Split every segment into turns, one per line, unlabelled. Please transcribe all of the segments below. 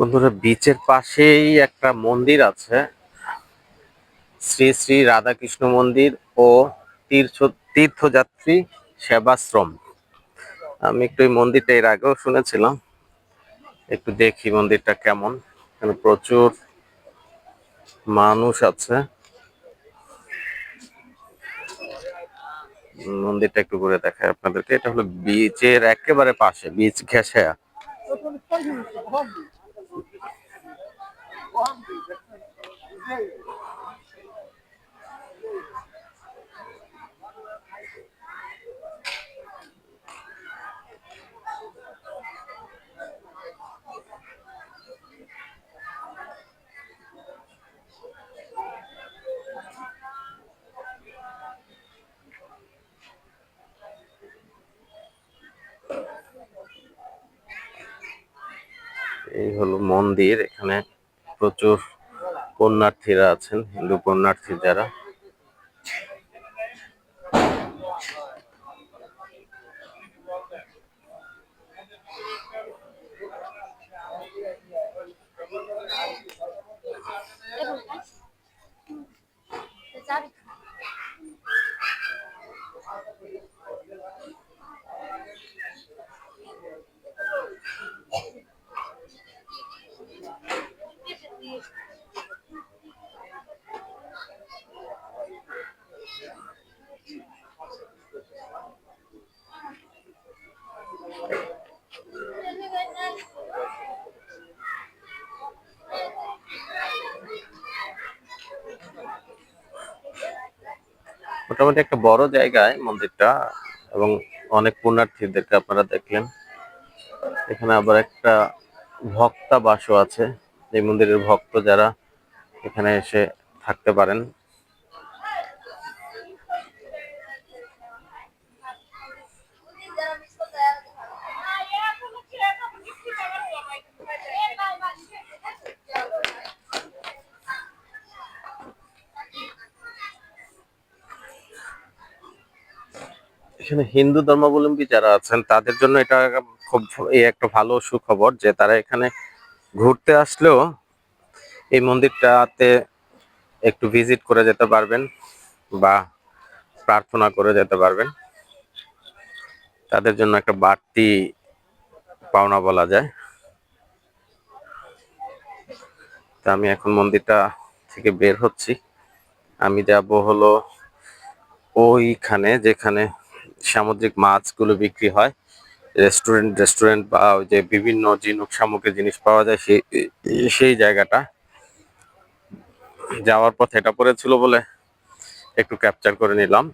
বন্ধুরা বিচের পাশেই একটা মন্দির আছে। শ্রী শ্রী রাধাকৃষ্ণ মন্দির ও তীর্থ, তীর্থযাত্রী সেবাশ্রম। আমি একটু এই মন্দিরটা এর আগেও শুনেছিলাম। একটু দেখি মন্দিরটা কেমন। এখানে প্রচুর মানুষ আছে। মন্দিরটা একটু ঘুরে দেখায় আপনাদেরকে। এটা হলো বিচের একেবারে পাশে বিচ ঘেঁষে এই হলো মন্দির এখানে। প্রচুর পুণ্যার্থীরা আছেন হিন্দু পুণ্যার্থী যারা। মোটামুটি একটা বড় জায়গায় মন্দিরটা এবং অনেক পুণ্যার্থীদেরকে আপনারা দেখলেন। এখানে আবার একটা ভক্তা বাসও আছে। এই মন্দিরের ভক্ত যারা এখানে এসে থাকতে পারেন। এখানে হিন্দু ধর্মাবলম্বী যারা আছেন, তাদের জন্য এটা খুব একটা ভালো সুখবর যে তারা এখানে ঘুরতে আসলেও এই মন্দিরটাতে একটু ভিজিট করে যেতে পারবেন বা প্রার্থনা করে যেতে পারবেন। তাদের জন্য একটা বাড়তি পাওনা বলা যায়। তা আমি এখন মন্দিরটা থেকে বের হচ্ছি। আমি যাব হলো ওইখানে যেখানে সামুদ্রিক মাছগুলো বিক্রি হয়। রেস্টুরেন্ট রেস্টুরেন্ট বা ওই যে বিভিন্ন জিনুক সামগ্রী জিনিস পাওয়া যায় সেই সেই জায়গাটা। যাওয়ার পথে এটা পড়েছিল বলে একটু ক্যাপচার করে নিলাম।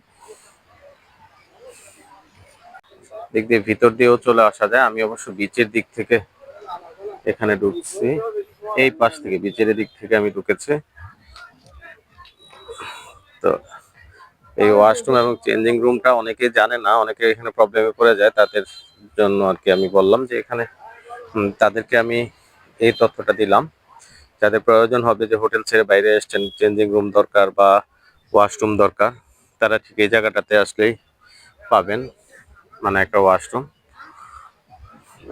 দিক দিয়ে ভিতর দিয়েও চলে আসা যায়। আমি অবশ্য বিচের দিক থেকে এখানে ঢুকছি। এই পাশ থেকে বিচের দিক থেকে আমি ঢুকেছি। তো এই ওয়াশরুম এবং চেঞ্জিং রুমটা অনেকে জানে না, অনেকে এখানে প্রবলেমে পড়ে যায়, তাদের জন্য আর কি আমি বললাম যে এখানে তাদেরকে আমি এই তথ্যটা দিলাম। যাদের প্রয়োজন হবে যে হোটেল ছেড়ে বাইরে এসছেন চেঞ্জিং রুম দরকার বা ওয়াশরুম দরকার, তারা ঠিক এই জায়গাটাতে আসলেই পাবেন মানে একটা ওয়াশরুম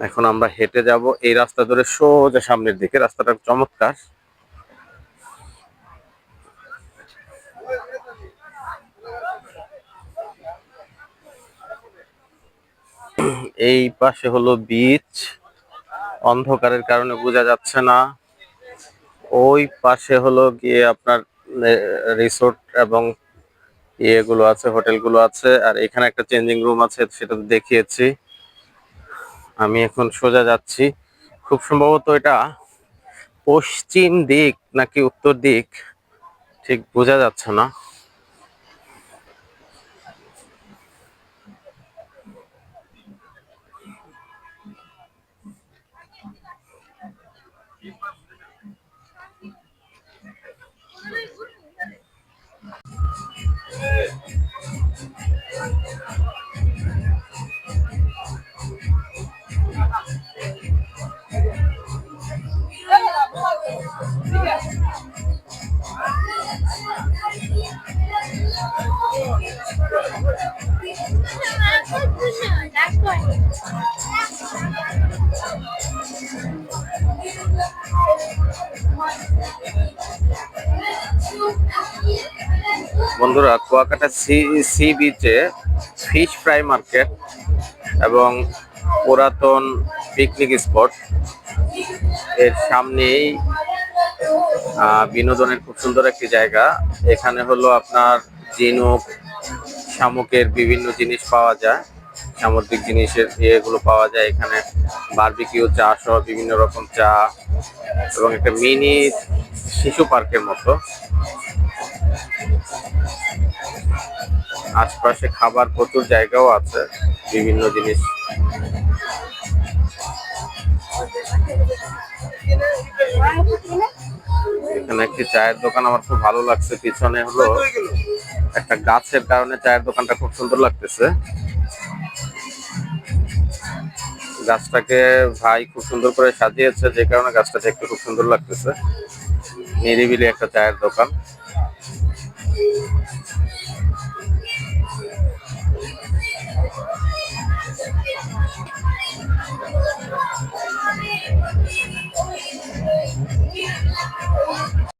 এখন আমরা হেঁটে যাব এই রাস্তা ধরে সোজা সামনের দিকে, রাস্তাটা চমৎকার। এই পাশে হলো বিচ। অন্ধকারের কারণে বোঝা যাচ্ছে না। ওই পাশে হলো গিয়ে আপনার রিসোর্ট এবং ইয়েগুলো আছে, হোটেলগুলো আছে। আর এখানে একটা চেঞ্জিং রুম আছে, সেটা দেখিয়েছি। আমি এখন সোজা যাচ্ছি। খুব সম্ভবত এটা পশ্চিম দিক নাকি উত্তর দিক, ঠিক বোঝা যাচ্ছে না।
That's one.
বন্ধুরা, কুয়াকাটা সি বিচে ফিশ ফ্রাই মার্কেট এবং পুরাতন পিকনিক স্পট এর সামনেই বিনোদনের খুব সুন্দর একটি জায়গা। এখানে হলো আপনার ঝিনুক, শামুকের বিভিন্ন জিনিস পাওয়া যায়। সামুদ্রিক জিনিসের ইয়েগুলো পাওয়া যায়। এখানে বারবিকিউ চা সহ বিভিন্ন রকম চা এবং একটা মিনি শিশু পার্কের মতো। আশপাশে খাবার প্রচুর জায়গাও আছে, বিভিন্ন জিনিস। এখানে একটি চায়ের দোকান আমার খুব ভালো লাগছে, পিছনে হলো একটা গাছের কারণে চায়ের দোকানটা খুব সুন্দর লাগতেছে। গাছটাকে ভাই খুব সুন্দর করে সাজিয়েছে, যে কারণে গাছটা দেখতে খুব সুন্দর লাগতেছে। নিরিবিলি একটা চায়ের দোকান।